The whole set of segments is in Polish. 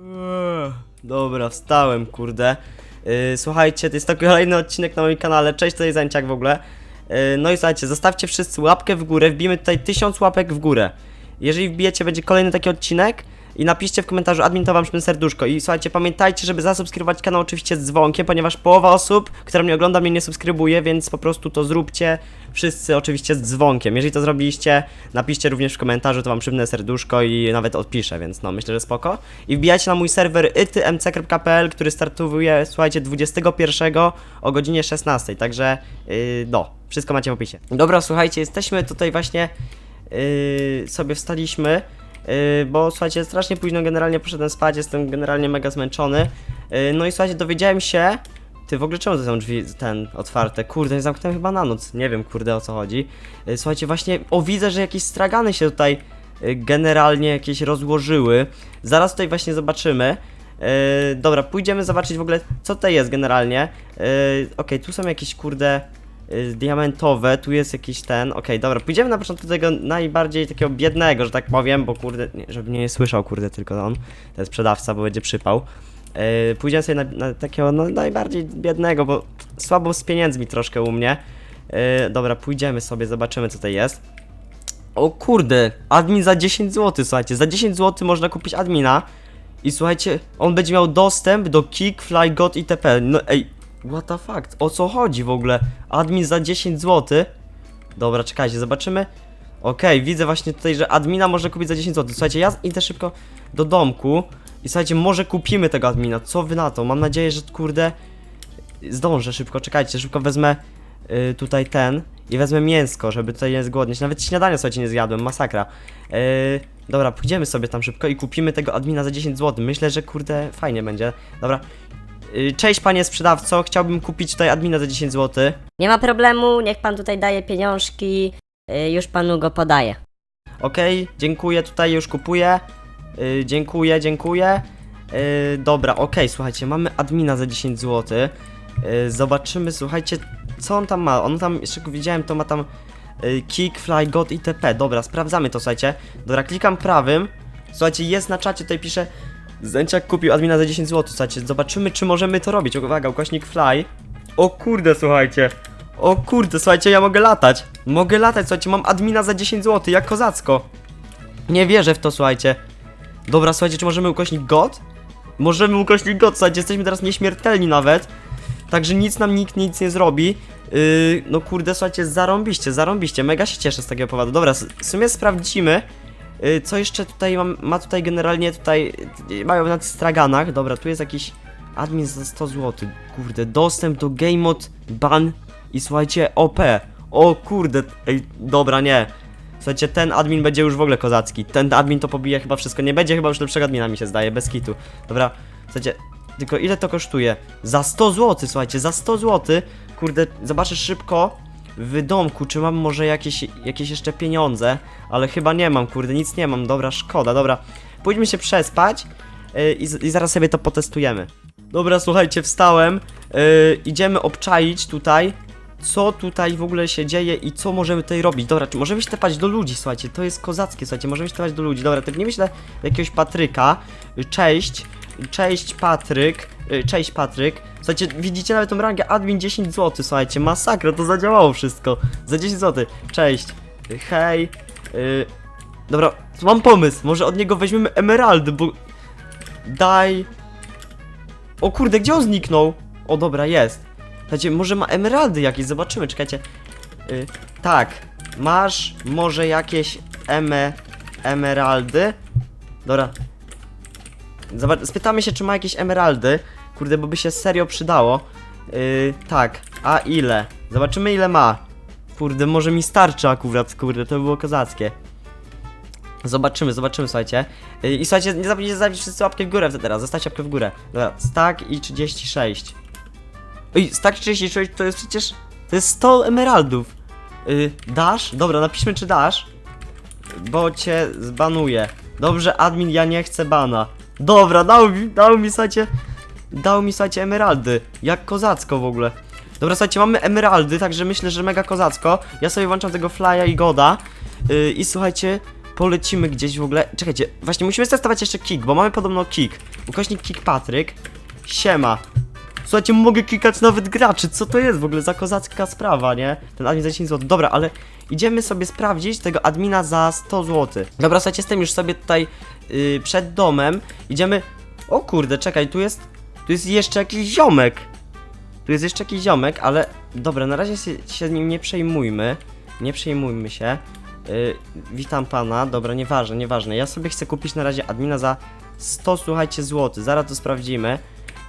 Eee, Dobra, wstałem, kurde. Yy, słuchajcie, to jest to kolejny odcinek na moim kanale. Cześć, tutaj Zańciak w ogóle. Yy, no i słuchajcie, zostawcie wszyscy łapkę w górę, wbijmy tutaj tysiąc łapek w górę. Jeżeli wbijecie, będzie kolejny taki odcinek i napiszcie w komentarzu admin to wam serduszko. I słuchajcie, pamiętajcie, żeby zasubskrybować kanał oczywiście z dzwonkiem, ponieważ połowa osób, która mnie ogląda, mnie nie subskrybuje, więc po prostu to zróbcie wszyscy oczywiście z dzwonkiem. Jeżeli to zrobiliście, napiszcie również w komentarzu, to wam przypnę serduszko i nawet odpiszę, więc no, myślę, że spoko. I wbijajcie na mój serwer itymc.pl, który startuje, słuchajcie, 21 o godzinie 16, także yy, no, wszystko macie w opisie. Dobra, słuchajcie, jesteśmy tutaj właśnie, yy, sobie wstaliśmy, bo słuchajcie, strasznie późno generalnie poszedłem spać, jestem generalnie mega zmęczony. Yy, no i słuchajcie, dowiedziałem się, ty w ogóle czemu to są drzwi ten otwarte? Kurde, nie zamknąłem chyba na noc. Nie wiem, kurde o co chodzi. Yy, Słuchajcie, właśnie o widzę, że jakieś stragany się tutaj generalnie jakieś rozłożyły. Zaraz tutaj właśnie zobaczymy. Yy, dobra, pójdziemy zobaczyć w ogóle co tutaj jest generalnie. Yy, Okej, tu są jakieś kurde diamentowe, tu jest jakiś ten. Okej, dobra, pójdziemy na początku do tego najbardziej takiego biednego, że tak powiem, bo kurde, nie, żeby mnie nie słyszał, kurde, tylko on, ten sprzedawca, bo będzie przypał. Yy, pójdziemy sobie na, na takiego no, najbardziej biednego, bo słabo z pieniędzmi troszkę u mnie. Yy, dobra, pójdziemy sobie, zobaczymy co tutaj jest. O kurde, admin za 10 zł, słuchajcie, za 10 zł można kupić admina i słuchajcie, on będzie miał dostęp do Kick, Fly, God itp. No ej, what the fuck, o co chodzi w ogóle? Admin za 10 zł? Dobra, czekajcie, zobaczymy. Okej, widzę właśnie tutaj, że admina może kupić za 10 zł. Słuchajcie, ja idę szybko do domku i słuchajcie, może kupimy tego admina. Co wy na to? Mam nadzieję, że kurde zdążę szybko. Czekajcie, szybko wezmę y, tutaj ten i wezmę mięsko, żeby tutaj nie zgłodnieć. Nawet śniadania słuchajcie nie zjadłem, masakra. Yy, dobra, pójdziemy sobie tam szybko i kupimy tego admina za 10 zł. Myślę, że kurde fajnie będzie. Dobra. Yy, cześć panie sprzedawco, chciałbym kupić tutaj admina za 10 zł. Nie ma problemu, niech pan tutaj daje pieniążki, y, już panu go podaję. Okej, dziękuję, tutaj już kupuję. Yy, dziękuję, dziękuję. Yy, dobra, okej, słuchajcie, mamy admina za 10 zł. Yy, zobaczymy, słuchajcie, co on tam ma. On tam, jeszcze widziałem, to ma tam yy, kick, fly, god itp. Dobra, sprawdzamy to, słuchajcie. Dobra, klikam prawym. Słuchajcie, jest na czacie, tutaj pisze Zęciak kupił admina za 10 zł, słuchajcie, zobaczymy, czy możemy to robić. Uwaga, ukośnik fly. O kurde, słuchajcie. O kurde, słuchajcie, ja mogę latać. Mogę latać, słuchajcie, mam admina za 10 zł, jak kozacko. Nie wierzę w to, słuchajcie. Dobra, słuchajcie, czy możemy ukośnik God? Możemy ukośnik God, słuchajcie, jesteśmy teraz nieśmiertelni nawet. Także nic nam nikt nic nie zrobi. Yy, no kurde, słuchajcie, zarąbiście, zarąbiście, mega się cieszę z takiego powodu. Dobra, w sumie sprawdzimy. Yy, co jeszcze tutaj mam, ma tutaj generalnie tutaj, yy, mają na straganach. Dobra, tu jest jakiś admin za 100 zł. Kurde, dostęp do Game Mode Ban i słuchajcie, OP. O kurde, ej, dobra, nie. Słuchajcie, ten admin będzie już w ogóle kozacki. Ten admin to pobije chyba wszystko. Nie będzie chyba już lepszego admina, mi się zdaje, bez kitu. Dobra, słuchajcie, tylko ile to kosztuje? Za 100 zł, słuchajcie, za 100 zł. Kurde, zobaczę szybko w domku, czy mam może jakieś, jakieś jeszcze pieniądze, ale chyba nie mam, kurde, nic nie mam. Dobra, szkoda, dobra. Pójdźmy się przespać yy, i, i zaraz sobie to potestujemy. Dobra, słuchajcie, wstałem. Yy, idziemy obczaić tutaj co tutaj w ogóle się dzieje i co możemy tutaj robić. Dobra, czy możemy się do ludzi, słuchajcie, to jest kozackie, słuchajcie, możemy się do ludzi. Dobra, tepnijmy się do jakiegoś Patryka. Y, Cześć, cześć Patryk, cześć Patryk. Słuchajcie, widzicie nawet tą rangę admin 10 zł, słuchajcie, masakra, to zadziałało wszystko. Za 10 zł, cześć, Y, hej. Y, dobra, mam pomysł, może od niego weźmiemy emeraldy, bo... Daj... O kurde, gdzie on zniknął? O dobra, jest. Słuchajcie, może ma emeraldy jakieś, zobaczymy, czekajcie. Y, tak, masz może jakieś eme, emeraldy? Dobra. Zobacz, spytamy się, czy ma jakieś emeraldy. Kurde, bo by się serio przydało. Y, tak, a ile? Zobaczymy, ile ma. Kurde, może mi starczy akurat, kurde, to by było kozackie. Zobaczymy, zobaczymy, słuchajcie. Y, I słuchajcie, nie zapomnijcie zostawić wszyscy łapkę w górę teraz, zostawcie łapkę w górę. Dobra, stack i 36. Ej, stack 36 to jest przecież... To jest 100 emeraldów. Y, dasz? Dobra, napiszmy czy dasz. Bo cię zbanuję. Dobrze, admin, ja nie chcę bana. Dobra, dał mi, dał mi, słuchajcie... Dał mi, słuchajcie, emeraldy. Jak kozacko w ogóle. Dobra, słuchajcie, mamy emeraldy, także myślę, że mega kozacko. Ja sobie włączam tego flya i goda. Yy, I słuchajcie, polecimy gdzieś w ogóle. Czekajcie, właśnie musimy testować jeszcze kick, bo mamy podobno kick. Ukośnik kick Patryk. Siema. Słuchajcie, mogę klikać nawet graczy. Co to jest w ogóle za kozacka sprawa, nie? Ten admin za 10 zł. Dobra, ale idziemy sobie sprawdzić tego admina za 100 zł. Dobra, słuchajcie, jestem już sobie tutaj yy, przed domem. Idziemy. O kurde, czekaj, tu jest. Tu jest jeszcze jakiś ziomek. Tu jest jeszcze jakiś ziomek, ale dobra, na razie się, się nim nie przejmujmy. Nie przejmujmy się. Yy, witam pana, dobra, nieważne, nieważne. Ja sobie chcę kupić na razie admina za 100, słuchajcie, zł. Zaraz to sprawdzimy.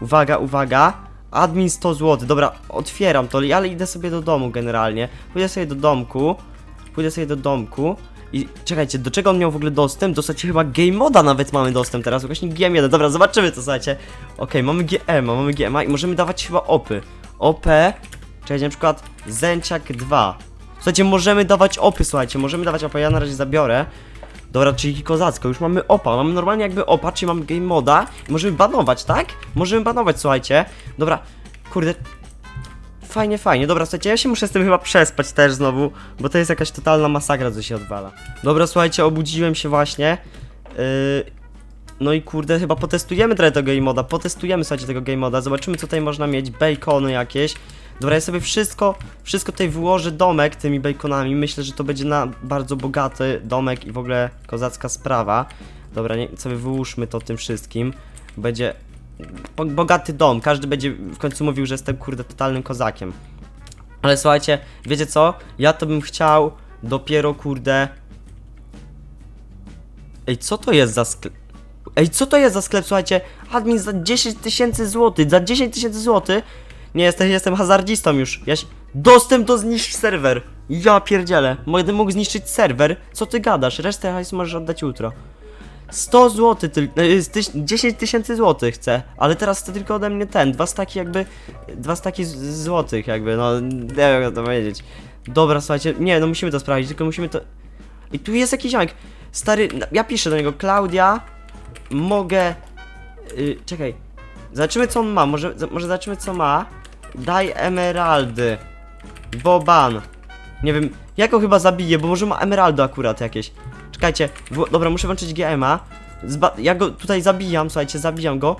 Uwaga, uwaga. Admin 100 zł. Dobra, otwieram to, ale idę sobie do domu generalnie. Pójdę sobie do domku. Pójdę sobie do domku. I czekajcie, do czego on miał w ogóle dostęp? Dostać chyba Game Moda nawet mamy dostęp teraz, właśnie GM1. Dobra, zobaczymy to, słuchajcie. Okej, mamy GM, mamy GM i możemy dawać chyba opy. OP, czekajcie, na przykład Zęciak 2. Słuchajcie, możemy dawać opy, słuchajcie, możemy dawać opy, ja na razie zabiorę. Dobra, czyli kozacko, już mamy opa, mamy normalnie jakby opa, czyli mamy game moda możemy banować, tak? Możemy banować, słuchajcie. Dobra, kurde. Fajnie, fajnie. Dobra, słuchajcie, ja się muszę z tym chyba przespać też znowu, bo to jest jakaś totalna masakra, co się odwala. Dobra, słuchajcie, obudziłem się właśnie. Yy, no i kurde, chyba potestujemy trochę tego game moda, potestujemy, słuchajcie, tego game moda, zobaczymy co tutaj można mieć, bacony jakieś. Dobra, ja sobie wszystko, wszystko tutaj wyłożę domek tymi baconami, myślę, że to będzie na bardzo bogaty domek i w ogóle kozacka sprawa. Dobra, nie, sobie wyłóżmy to tym wszystkim, będzie bo- bogaty dom, każdy będzie w końcu mówił, że jestem kurde totalnym kozakiem. Ale słuchajcie, wiecie co? Ja to bym chciał dopiero kurde... Ej, co to jest za sklep? Ej, co to jest za sklep, słuchajcie? Admin za 10 tysięcy złotych, za 10 tysięcy złotych? Nie, jestem, jestem hazardzistą już. Ja się... Dostęp do zniszcz serwer. Ja pierdzielę. Będę mógł zniszczyć serwer. Co ty gadasz? Resztę hajsu możesz oddać jutro. 100 zł tylko, 10 tysięcy złotych chcę, ale teraz chcę tylko ode mnie ten, dwa staki jakby, dwa staki złotych jakby, no, nie wiem jak to powiedzieć. Dobra, słuchajcie, nie, no musimy to sprawdzić, tylko musimy to... I tu jest jakiś ziomek, stary, ja piszę do niego, Klaudia, mogę, y, czekaj, zobaczymy co on ma, może, może zobaczymy co ma, daj emeraldy, Boban, nie wiem, ja go chyba zabiję, bo może ma emeraldy akurat jakieś. Czekajcie, dobra, muszę włączyć GMA. Zba ja go tutaj zabijam, słuchajcie, zabijam go.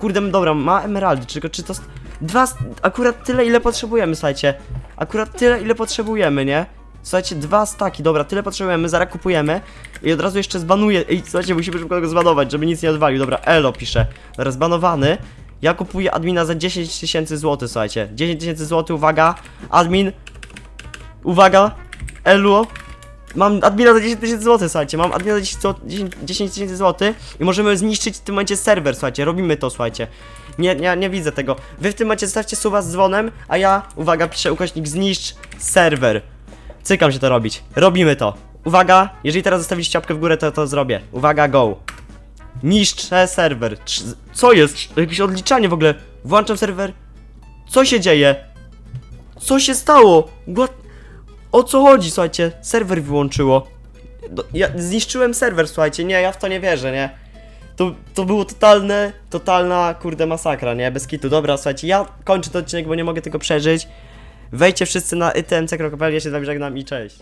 Kurde, dobra, ma emeraldy, czy, czy to... Dwa, akurat tyle, ile potrzebujemy, słuchajcie. Akurat tyle, ile potrzebujemy, nie? Słuchajcie, dwa staki, dobra, tyle potrzebujemy, zaraz kupujemy. I od razu jeszcze zbanuję, ej, słuchajcie, musimy szybko go zbanować, żeby nic nie odwalił. Dobra, Elo pisze, dobra, zbanowany. Ja kupuję admina za 10 tysięcy złotych, słuchajcie. 10 tysięcy złotych, uwaga, admin. Uwaga, Elo, Mam admina za 10 tysięcy złotych, słuchajcie, mam admina za 10 zł- 10 10 tysięcy złotych i możemy zniszczyć w tym momencie serwer, słuchajcie, robimy to, słuchajcie. Nie, nie, nie widzę tego. Wy w tym momencie zostawcie suba z dzwonem, a ja, uwaga, piszę ukośnik zniszcz serwer. Cykam się to robić. Robimy to. Uwaga, jeżeli teraz zostawicie ciapkę w górę, to to zrobię. Uwaga, go. Niszczę serwer. Co jest? Jakieś odliczanie w ogóle. Włączam serwer. Co się dzieje? Co się stało? What? O co chodzi, słuchajcie? Serwer wyłączyło. Do, ja zniszczyłem serwer, słuchajcie, nie, ja w to nie wierzę, nie? To, to było totalne, totalna, kurde, masakra, nie? Bez kitu. Dobra, słuchajcie, ja kończę ten odcinek, bo nie mogę tego przeżyć. Wejdźcie wszyscy na itmc.pl, ja się z wami żegnam i cześć.